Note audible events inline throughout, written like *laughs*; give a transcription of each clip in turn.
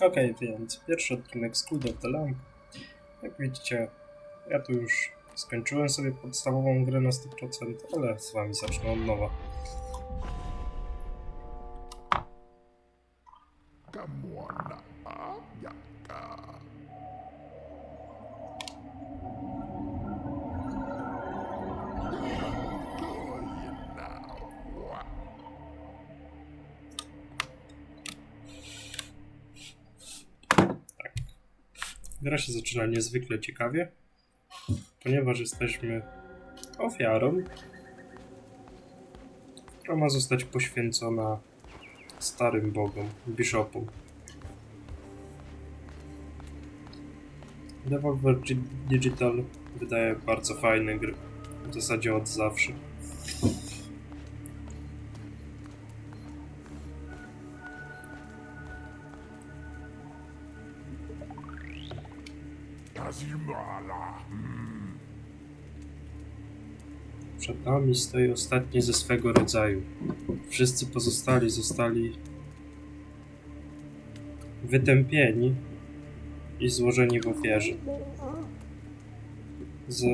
Okej, więc pierwszy odcinek School of the Lamp. Jak widzicie, ja tu już skończyłem sobie podstawową grę na 100%, ale z wami zacznę od nowa. Się zaczyna niezwykle ciekawie, ponieważ jesteśmy ofiarą, która ma zostać poświęcona starym bogom, biszopom. Devolver Gi- Digital wydaje bardzo fajne gry, w zasadzie od zawsze. Przed nami stoi ostatni ze swego rodzaju. Wszyscy pozostali zostali wytępieni i złożeni w ofierze. Z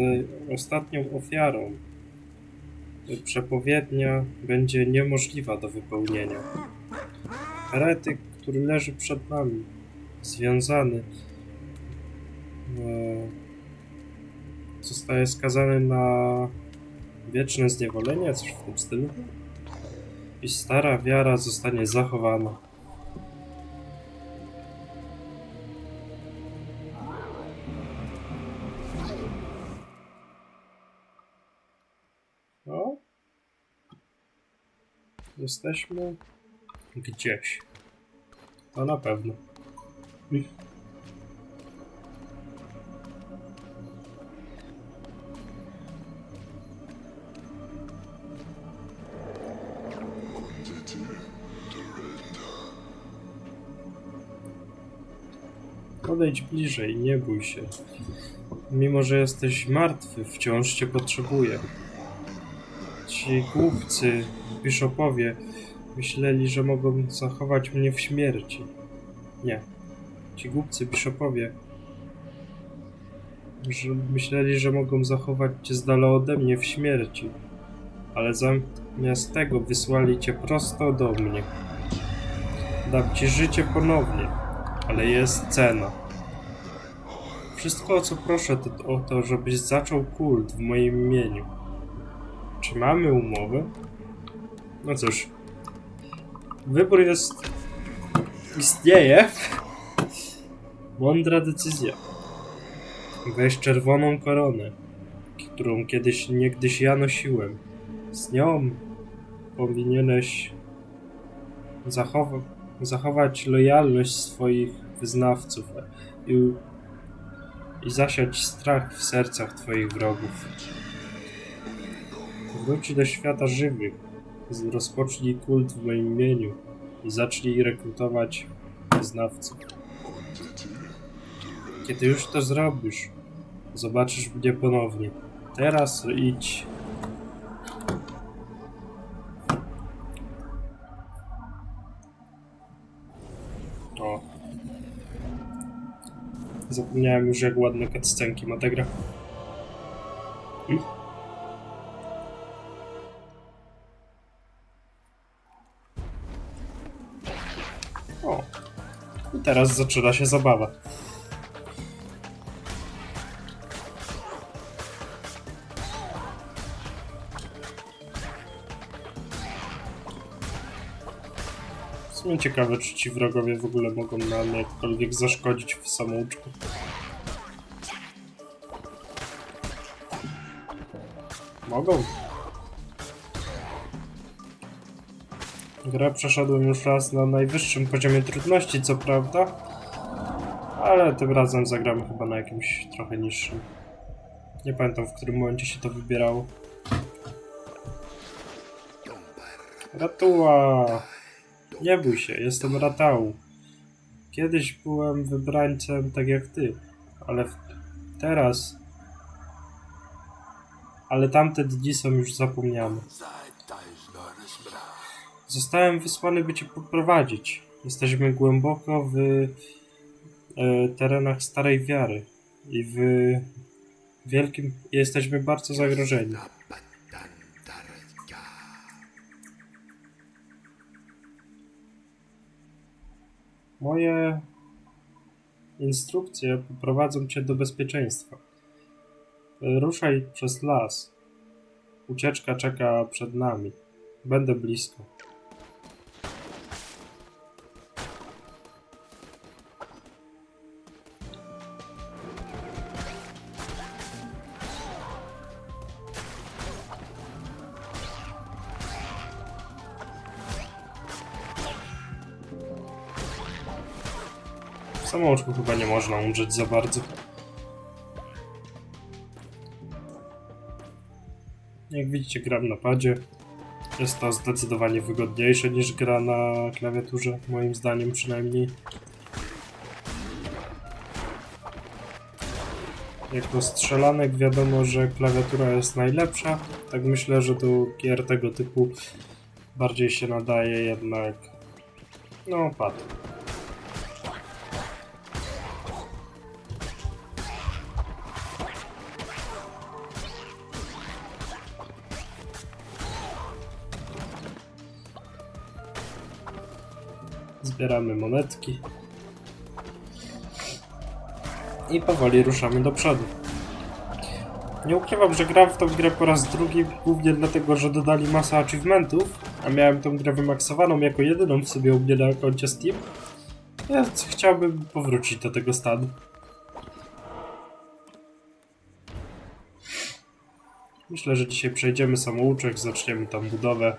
ostatnią ofiarą przepowiednia będzie niemożliwa do wypełnienia. Heretyk, który leży przed nami, związany, zostaje skazany na wieczne zniewolenie, coś w tym stylu. I stara wiara zostanie zachowana. No. Jesteśmy gdzieś. To na pewno. Podejdź bliżej, nie bój się. Mimo, że jesteś martwy, wciąż cię potrzebuję. Ci głupcy, biszopowie, myśleli, że mogą zachować mnie w śmierci. Nie. Ci głupcy biszopowie że myśleli, że mogą zachować cię z dala ode mnie w śmierci. Ale zamiast tego wysłali cię prosto do mnie. Dam ci życie ponownie, ale jest cena. Wszystko o co proszę to o to, żebyś zaczął kult w moim imieniu. Czy mamy umowę? No cóż. Wybór jest. istnieje. Mądra decyzja. Weź czerwoną koronę, którą kiedyś niegdyś ja nosiłem. Z nią powinieneś zachowa- zachować lojalność swoich wyznawców i, i zasiać strach w sercach twoich wrogów. Wróć do świata żywych, rozpocznij kult w moim imieniu i zacznij rekrutować wyznawców. Kiedy już to zrobisz, zobaczysz mnie ponownie. Teraz idź. Zapomniałem już jak ładne cutscenki ma ta gra. O. I teraz zaczyna się zabawa. Ciekawe, czy ci wrogowie w ogóle mogą nam jakkolwiek zaszkodzić w samouczku. Mogą. Grę przeszedłem już raz na najwyższym poziomie trudności, co prawda, ale tym razem zagramy chyba na jakimś trochę niższym. Nie pamiętam, w którym momencie się to wybierało. Ratua! Nie bój się, jestem Ratał. Kiedyś byłem wybrańcem tak jak ty, ale teraz... Ale tamte dni są już zapomniane. Zostałem wysłany, by cię poprowadzić. Jesteśmy głęboko w e, terenach starej wiary i w wielkim. Jesteśmy bardzo zagrożeni. Moje instrukcje poprowadzą cię do bezpieczeństwa. Ruszaj przez las. Ucieczka czeka przed nami. Będę blisko. Samouczku chyba nie można umrzeć za bardzo. Jak widzicie, gram na padzie. Jest to zdecydowanie wygodniejsze niż gra na klawiaturze, moim zdaniem przynajmniej. Jako strzelanek wiadomo, że klawiatura jest najlepsza. Tak myślę, że do gier tego typu bardziej się nadaje jednak no pad. Zbieramy monetki. I powoli ruszamy do przodu. Nie ukrywam, że gram w tą grę po raz drugi, głównie dlatego, że dodali masę achievementów, a miałem tą grę wymaksowaną jako jedyną w sobie u mnie na koncie Steam. Więc chciałbym powrócić do tego stanu. Myślę, że dzisiaj przejdziemy samouczek, zaczniemy tam budowę.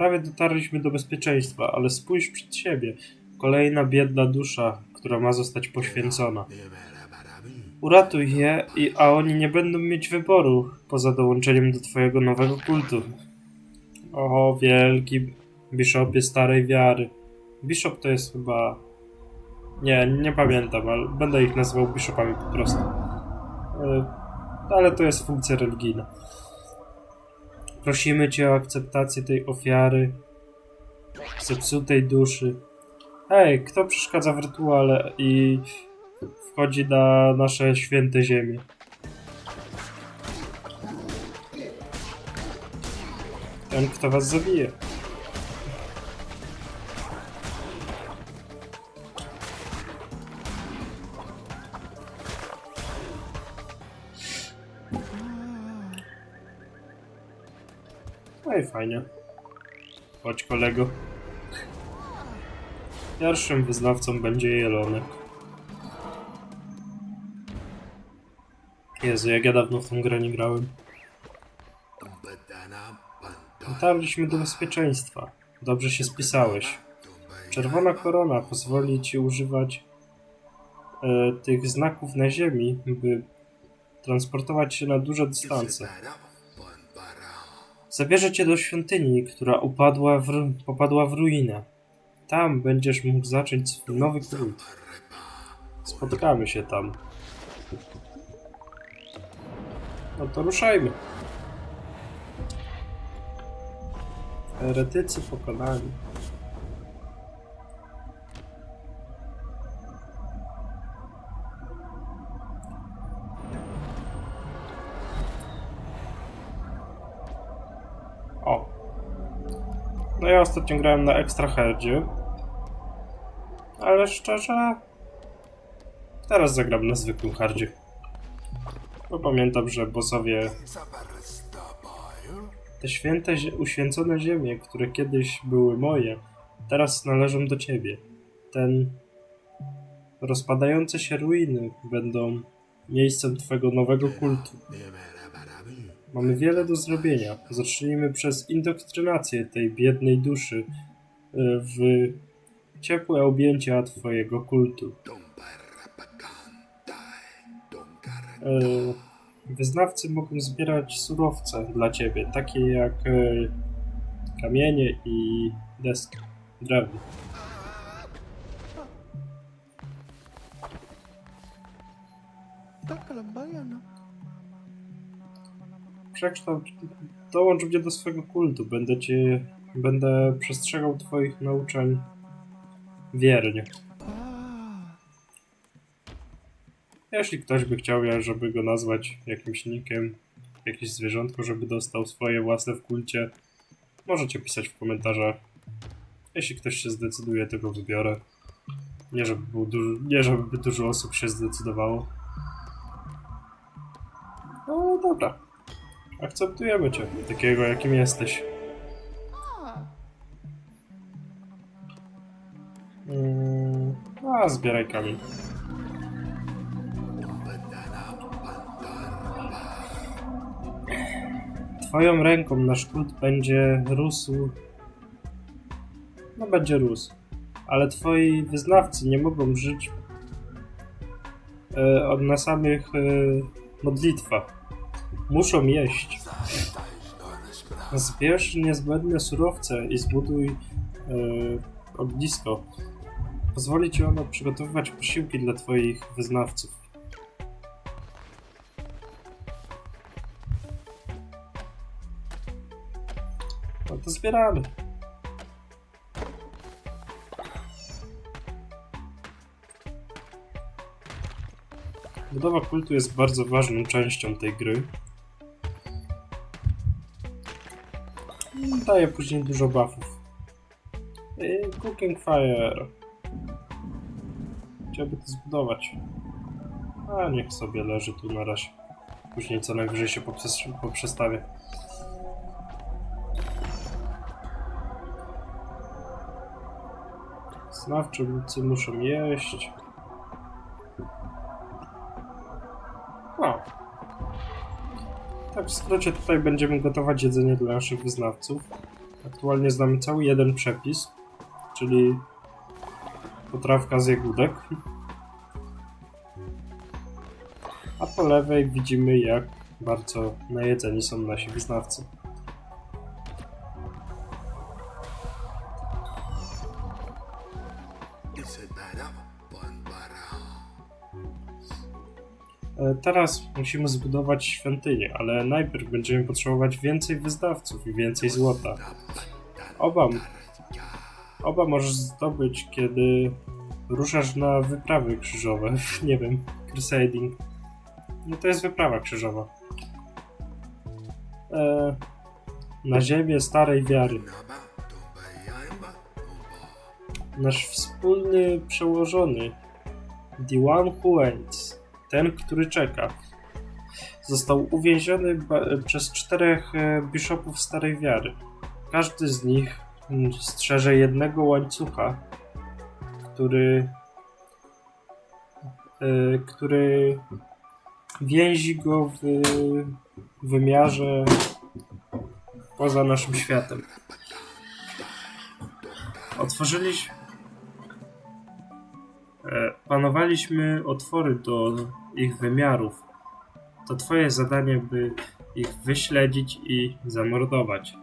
Prawie dotarliśmy do bezpieczeństwa, ale spójrz przed siebie. Kolejna biedna dusza, która ma zostać poświęcona. Uratuj je, i, a oni nie będą mieć wyboru poza dołączeniem do twojego nowego kultu. O, wielki biszopie starej wiary. Bishop to jest chyba... Nie, nie pamiętam, ale będę ich nazywał biszopami po prostu. E, Ale to jest funkcja religijna. Prosimy Cię o akceptację tej ofiary, zepsutej duszy. Hej, kto przeszkadza w rytuale i wchodzi na nasze święte ziemie? Ten, kto was zabije. Fajnie. Chodź kolego. Pierwszym wyznawcą będzie Jelonek. Jezu, jak ja dawno w tą grę nie grałem. Dotarliśmy do bezpieczeństwa. Dobrze się spisałeś. Czerwona korona pozwoli ci używać e, tych znaków na ziemi, by transportować się na duże dystanse. Zabierze cię do świątyni, która upadła w, popadła w ruinę. Tam będziesz mógł zacząć swój nowy kult. Spotkamy się tam. No to ruszajmy. Heretycy pokonani. Ostatnio grałem na Extra Herdzie. Ale szczerze... Teraz zagram na zwykłym hardzie. Bo pamiętam, że bossowie... Te święte, uświęcone ziemie, które kiedyś były moje, teraz należą do ciebie. Ten... Rozpadające się ruiny będą miejscem twego nowego kultu. Mamy wiele do zrobienia. Zacznijmy przez indoktrynację tej biednej duszy y, w ciepłe objęcia Twojego kultu. Y, Wyznawcy mogą zbierać surowce dla Ciebie, takie jak y, kamienie i deski, drewno. Przekształć, dołącz mnie do swojego kultu, będę Cię Będę przestrzegał twoich nauczeń wiernie. Jeśli ktoś by chciał, ja, żeby go nazwać jakimś nikiem, jakieś zwierzątko, żeby dostał swoje własne w kulcie, możecie pisać w komentarzach. Jeśli ktoś się zdecyduje, to go wybiorę. Nie żeby, było dużo, nie żeby dużo osób się zdecydowało. No dobra. Akceptujemy cię, takiego jakim jesteś. Mm, a, zbieraj kamień. Twoją ręką nasz kult będzie rósł. No będzie rósł. Ale twoi wyznawcy nie mogą żyć od na samych e, modlitwach. Muszą jeść. Zbierz niezbędne surowce i zbuduj e, ognisko. Pozwoli ci ono przygotowywać posiłki dla twoich wyznawców. No to zbieramy. Budowa kultu jest bardzo ważną częścią tej gry. Daje później dużo buffów. I Cooking Fire. Chciałby to zbudować. A niech sobie leży tu na razie. Później co najwyżej się poprzes- poprzestawię. Znawczycy muszą jeść. W skrócie tutaj będziemy gotować jedzenie dla naszych wyznawców. Aktualnie znamy cały jeden przepis, czyli potrawka z jagódek. A po lewej widzimy jak bardzo najedzeni są nasi wyznawcy. Teraz musimy zbudować świątynię, ale najpierw będziemy potrzebować więcej wyznawców i więcej złota. Oba, oba możesz zdobyć, kiedy ruszasz na wyprawy krzyżowe. *laughs* Nie wiem, crusading. No to jest wyprawa krzyżowa. E, na ziemię starej wiary. Nasz wspólny przełożony, Who Waits, ten, który czeka, został uwięziony przez czterech e, biszopów starej wiary. Każdy z nich mm, strzeże jednego łańcucha, który, e, który więzi go w wymiarze poza naszym światem. Otworzyliśmy. E, Planowaliśmy otwory do ich wymiarów. To twoje zadanie, by ich wyśledzić i zamordować.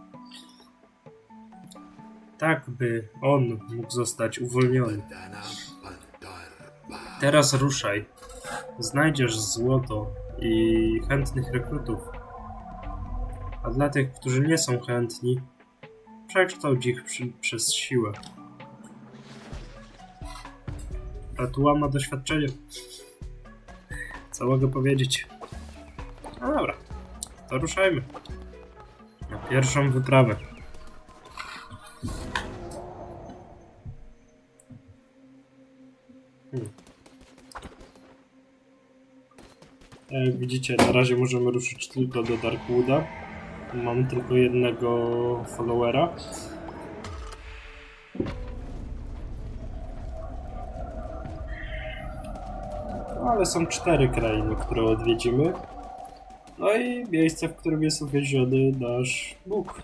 Tak, by on mógł zostać uwolniony. Teraz ruszaj. Znajdziesz złoto i chętnych rekrutów. A dla tych, którzy nie są chętni, przekształć ich przy, przez siłę. Ratuła ma doświadczenie. Co mogę powiedzieć? No dobra, to ruszajmy. Na pierwszą wyprawę. Hmm. Jak widzicie, na razie możemy ruszyć tylko do Darkwooda. Mam tylko jednego followera. Ale są cztery krainy, które odwiedzimy. No i miejsce, w którym jest uwięziony nasz Bóg.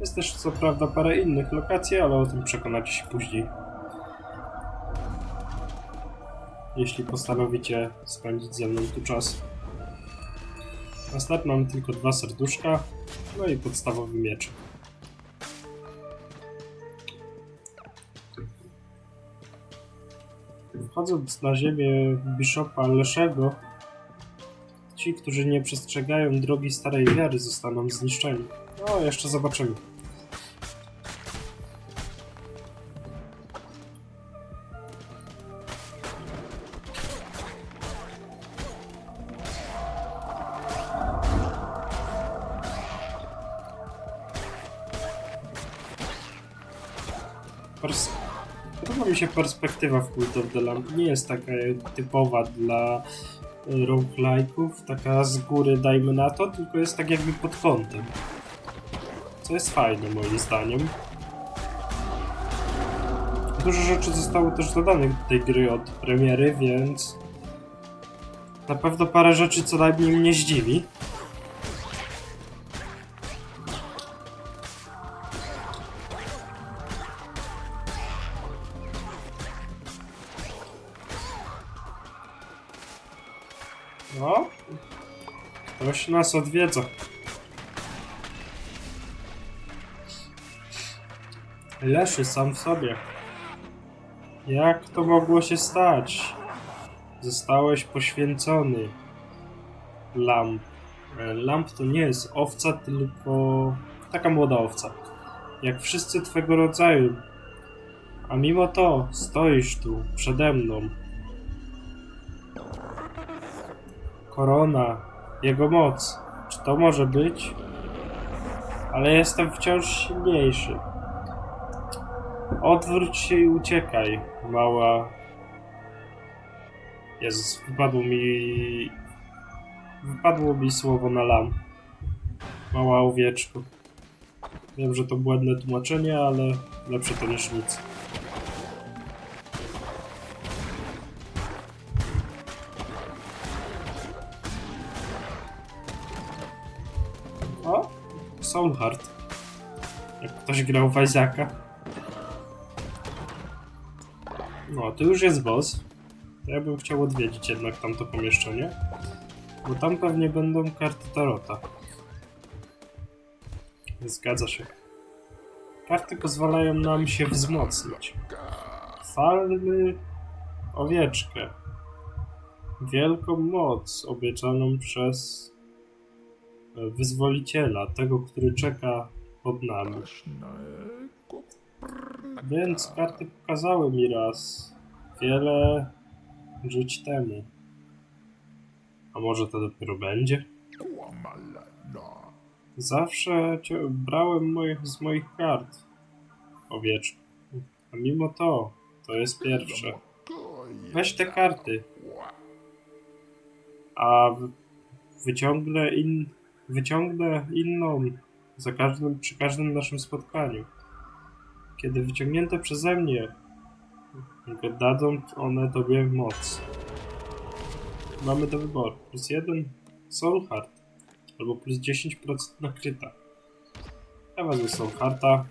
Jest też co prawda parę innych lokacji, ale o tym przekonacie się później. Jeśli postanowicie spędzić ze mną tu czas. Na start mam tylko dwa serduszka, no i podstawowy miecz. Wchodząc na ziemię biszopa Leszego, Ci, którzy nie przestrzegają drogi starej wiary, zostaną zniszczeni. No, jeszcze zobaczymy. Perspektywa w Cult of the Lamp. Nie jest taka typowa dla y, roguelike'ów, taka z góry dajmy na to, tylko jest tak jakby pod kątem. Co jest fajne moim zdaniem. Dużo rzeczy zostało też dodanych do tej gry od premiery, więc na pewno parę rzeczy co najmniej mnie zdziwi. Ktoś nas odwiedza. Leszy sam w sobie. Jak to mogło się stać? Zostałeś poświęcony. Lamp. E, Lamp to nie jest owca, tylko taka młoda owca. Jak wszyscy twego rodzaju. A mimo to stoisz tu przede mną. Korona, jego moc. Czy to może być? Ale jestem wciąż silniejszy. Odwróć się i uciekaj, mała. Jezus, wypadło mi. Wypadło mi słowo na lam. Mała owieczko. Wiem, że to błędne tłumaczenie, ale lepsze to niż nic. Soulheart. Jak ktoś grał w Isaaca. No, to już jest boss. To ja bym chciał odwiedzić jednak tamto pomieszczenie. Bo tam pewnie będą karty Tarota. Zgadza się. Karty pozwalają nam się wzmocnić. Chwalmy owieczkę. Wielką moc obiecaną przez wyzwoliciela, tego, który czeka pod nami. Więc karty pokazały mi raz wiele żyć temu. A może to dopiero będzie? Zawsze brałem moich, z moich kart owieczku. A mimo to, to jest pierwsze. Weź te karty, a wyciągnę, in, wyciągnę inną za każdym, przy każdym naszym spotkaniu. Kiedy wyciągnięte przeze mnie, dadzą one tobie moc. Mamy do wyboru. Plus jeden Soul Heart albo plus 10% na kryta. Ja wezmę Soul Hearta,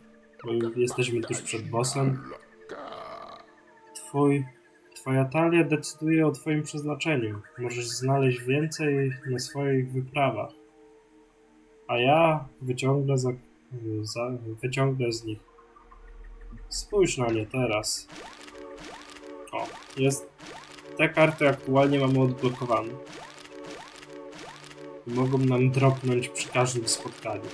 bo jesteśmy tuż przed bossem. Twój, twoja talia decyduje o twoim przeznaczeniu. Możesz znaleźć więcej na swoich wyprawach. A ja wyciągnę, za, za, wyciągnę z nich. Spójrz na nie teraz. O, jest. Te karty aktualnie mamy odblokowane. Mogą nam dropnąć przy każdym spotkaniu.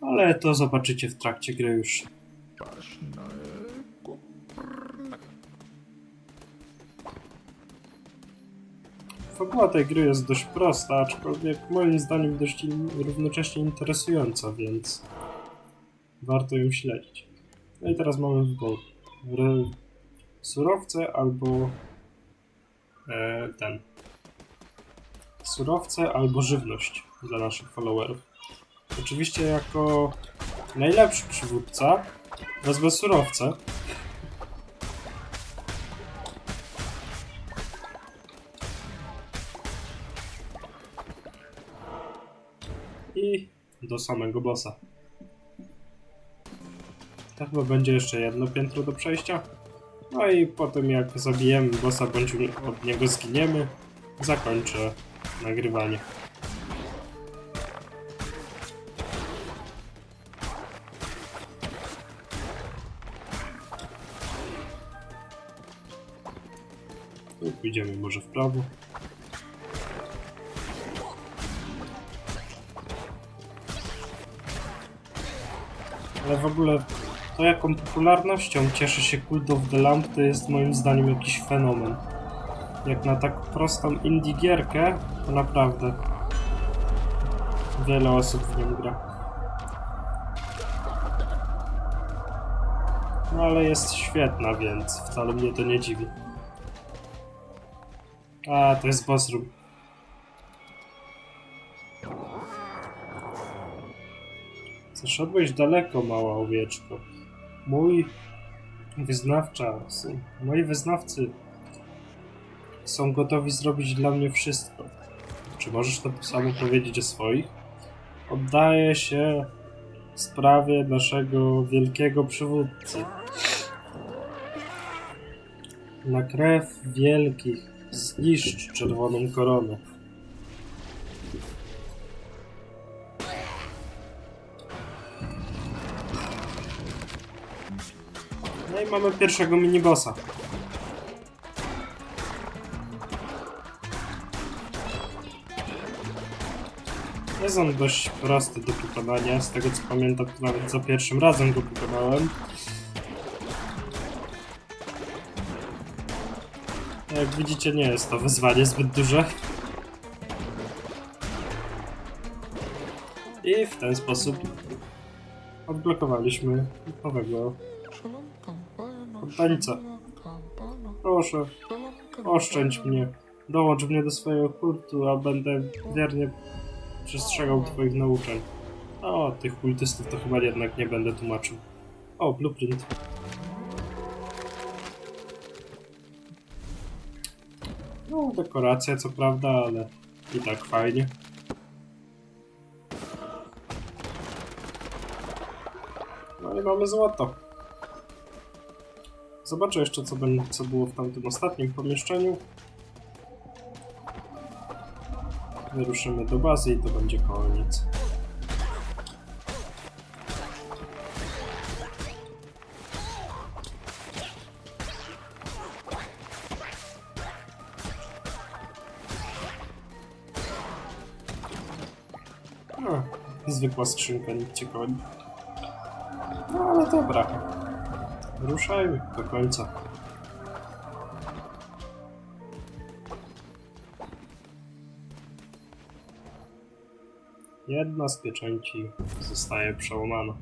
Ale to zobaczycie w trakcie gry już. Fabuła tej gry jest dość prosta, aczkolwiek moim zdaniem dość in, równocześnie interesująca, więc warto ją śledzić. No i teraz mamy wybór. Re, surowce albo e, ten. Surowce albo żywność dla naszych followerów. Oczywiście jako najlepszy przywódca wezmę surowce. Do samego bossa. To chyba będzie jeszcze jedno piętro do przejścia. No i potem jak zabijemy bossa bądź od niego zginiemy, zakończę nagrywanie. pójdziemy może w prawo. Ale w ogóle to jaką popularnością cieszy się Cult of the Lamp to jest moim zdaniem jakiś fenomen. Jak na tak prostą indie gierkę, to naprawdę wiele osób w nią gra. No ale jest świetna, więc wcale mnie to nie dziwi. A, to jest boss room. Zaszedłeś daleko, mała owieczko. Mój wyznawca, moi wyznawcy są gotowi zrobić dla mnie wszystko. Czy możesz to samo powiedzieć o swoich? Oddaję się sprawie naszego wielkiego przywódcy. Na krew wielkich zniszcz czerwoną koronę. No i mamy pierwszego minibossa. Jest on dość prosty do pokonania, z tego co pamiętam, nawet za pierwszym razem go pokonałem. Jak widzicie, nie jest to wyzwanie zbyt duże. I w ten sposób odblokowaliśmy nowego Poddańca. Proszę, oszczędź mnie. Dołącz mnie do swojego kultu, a będę wiernie przestrzegał twoich nauczeń. O, tych kultystów to chyba jednak nie będę tłumaczył. O, blueprint. No, dekoracja co prawda, ale i tak fajnie. No i mamy złoto. Zobaczę jeszcze, co, ben, co było w tamtym ostatnim pomieszczeniu. Wyruszymy do bazy i to będzie koniec. No, zwykła skrzynka, nic ciekawego. No ale dobra. Ruszajmy do końca. Jedna z pieczęci zostaje przełamana.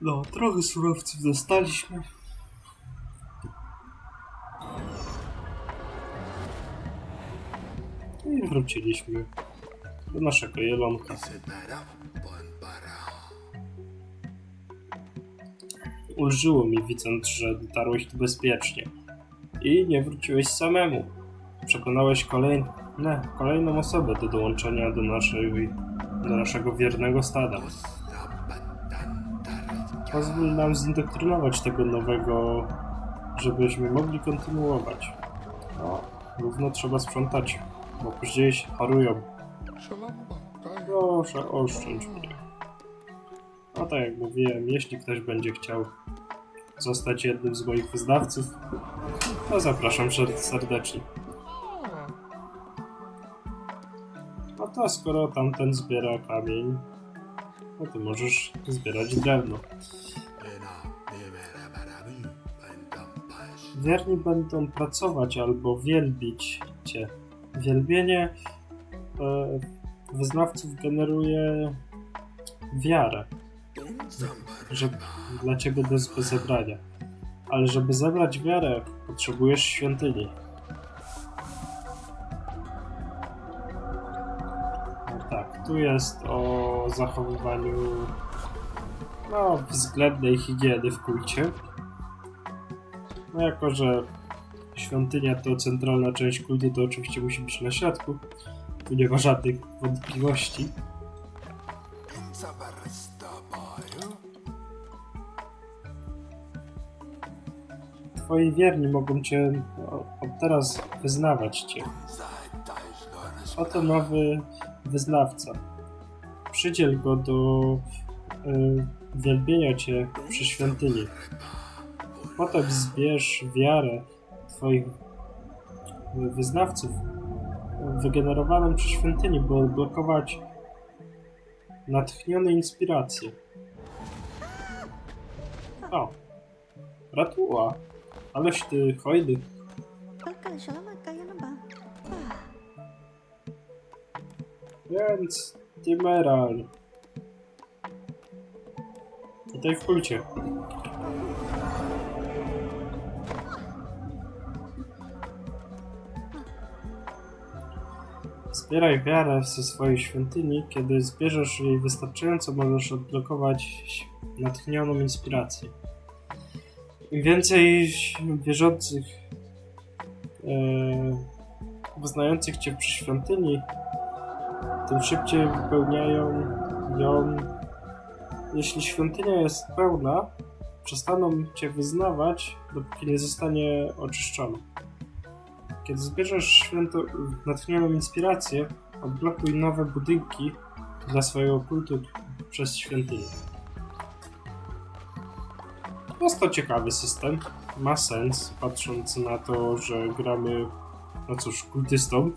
No, trochę surowców dostaliśmy. Wróciliśmy do naszego jelonka. Ulżyło mi widząc, że dotarłeś tu bezpiecznie. I nie wróciłeś samemu. Przekonałeś kolejne, kolejną osobę do dołączenia do, naszej, do naszego wiernego stada. Pozwól nam zindoktrynować tego nowego, żebyśmy mogli kontynuować. No, równo trzeba sprzątać, bo później się chorują. Proszę, oszczędź mnie. No tak jak mówiłem, jeśli ktoś będzie chciał zostać jednym z moich wyznawców, to zapraszam ser- serdecznie. No to skoro tamten zbiera kamień, no to możesz zbierać drewno. Wierni będą pracować albo wielbić cię. Wielbienie e, wyznawców generuje wiarę że dla ciebie to jest zebrania. Ale żeby zebrać wiarę, potrzebujesz świątyni. No tak, tu jest o zachowywaniu no, względnej higieny w kulcie. No jako, że świątynia to centralna część kultu, to oczywiście musi być na środku. Tu nie ma żadnych wątpliwości. Twoi wierni mogą cię no, od teraz wyznawać cię. Oto nowy wyznawca. Przydziel go do y, wielbienia cię przy świątyni. Potem zbierz wiarę twoich wyznawców wygenerowaną przy świątyni, by odblokować natchnione inspiracje. O, Ratuła. Aleś ty hojdy. Więc Timeral. Tutaj w kulcie. Zbieraj wiarę ze swojej świątyni. Kiedy zbierzesz jej wystarczająco, możesz odblokować natchnioną inspirację. Im więcej wierzących, e, wyznających cię przy świątyni, tym szybciej wypełniają ją. Jeśli świątynia jest pełna, przestaną cię wyznawać, dopóki nie zostanie oczyszczona. Kiedy zbierzesz święto, natchnioną inspirację, odblokuj nowe budynki dla swojego kultu przez świątynię. Jest to ciekawy system. Ma sens, patrząc na to, że gramy, no cóż, kultystą.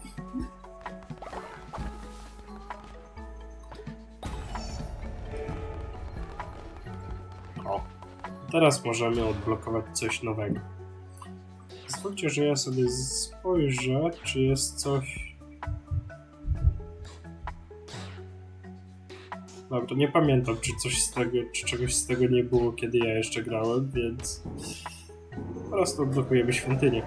O, teraz możemy odblokować coś nowego. Pozwólcie, że ja sobie spojrzę, czy jest coś... Dobra, nie pamiętam, czy coś z tego, czy czegoś z tego nie było, kiedy ja jeszcze grałem, więc... Po prostu odblokujemy świątynię.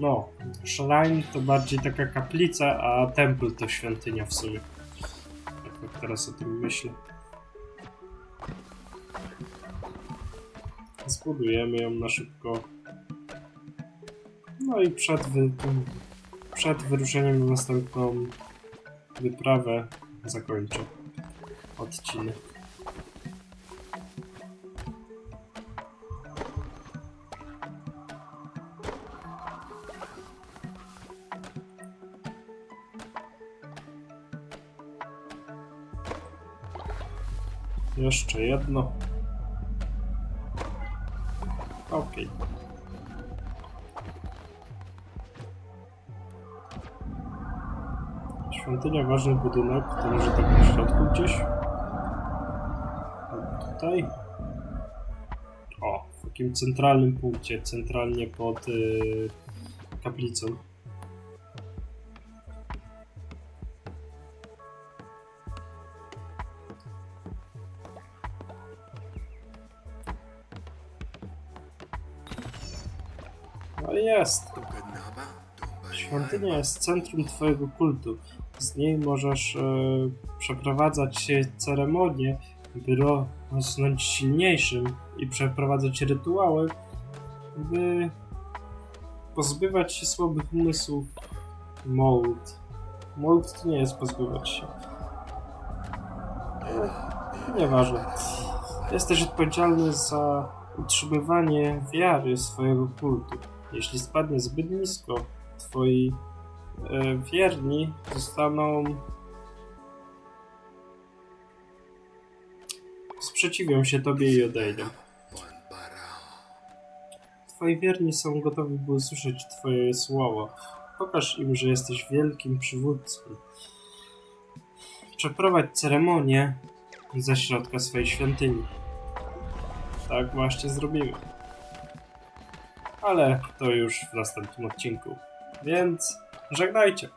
No, Shrine to bardziej taka kaplica, a Temple to świątynia w sumie. Tak jak teraz o tym myślę. Zbudujemy ją na szybko. No i przed, wy... przed wyruszeniem na następną wyprawę zakończę odcinek. Jeszcze jedno. Okej. Świątynia, ważny budynek, to może tak na środku gdzieś? Albo tutaj? O, w takim centralnym punkcie, centralnie pod y, kaplicą. Świątynia jest centrum Twojego kultu. Z niej możesz e, przeprowadzać ceremonie, by rosnąć silniejszym i przeprowadzać rytuały, by pozbywać się słabych umysłów. Mold. Mold to nie jest pozbywać się. Nieważne. Jesteś odpowiedzialny za utrzymywanie wiary swojego kultu. Jeśli spadnie zbyt nisko, twoi e, wierni zostaną. sprzeciwią się tobie i odejdą. Twoi wierni są gotowi, by usłyszeć Twoje słowo. Pokaż im, że jesteś wielkim przywódcą. Przeprowadź ceremonię ze środka swojej świątyni. Tak właśnie zrobimy ale to już w następnym odcinku. Więc żegnajcie.